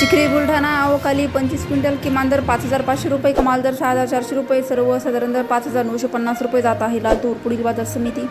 चिखली बुलढाणा अवकाली पंचवीस क्विंटल किमान दर पाच हजार पाचशे रुपये कमाल दर सहा हजार चारशे रुपये सर्व साधारण दर पाच हजार नऊशे पन्नास रुपये जात आहे. लातूर पुढील बाजार समिती.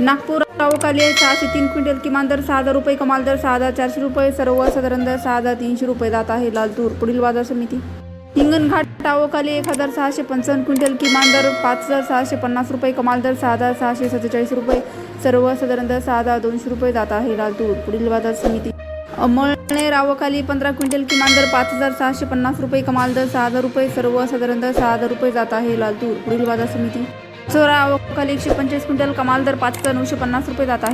नागपूर अवकाली सहाशे तीन क्विंटल किमान दर सहा हजार रुपये कमाल दर सहा हजार चारशे रुपये सर्व साधारण दर सहा हजार तीनशे रुपये जात आहे. लालतूर पुढील बाजार समिती. हिंगणघाट अवकाली एक हजार सहाशे पंचावन्न क्विंटल किमान दर पाच हजार सहाशे पन्नास रुपये कमाल दर सहा हजार सहाशे सत्तेचाळीस रुपये सर्व साधारण दर सहा हजार दोनशे रुपये जात आहे. लालतूर पुढील बाजार समिती. अमळनेर आवकाली पंधरा क्विंटल किमान दर पाच हजार सहाशे पन्नास रुपये कमाल दर सहा हजार रुपये सर्व साधारण दर सहा हजार रुपये जात आहे लालतूर पुढील बाजार समिती. चोरा आवकाली एकशे पंचवीस क्विंटल कमाल दर पाच हजार नऊशे पन्नास रुपये जात आहे.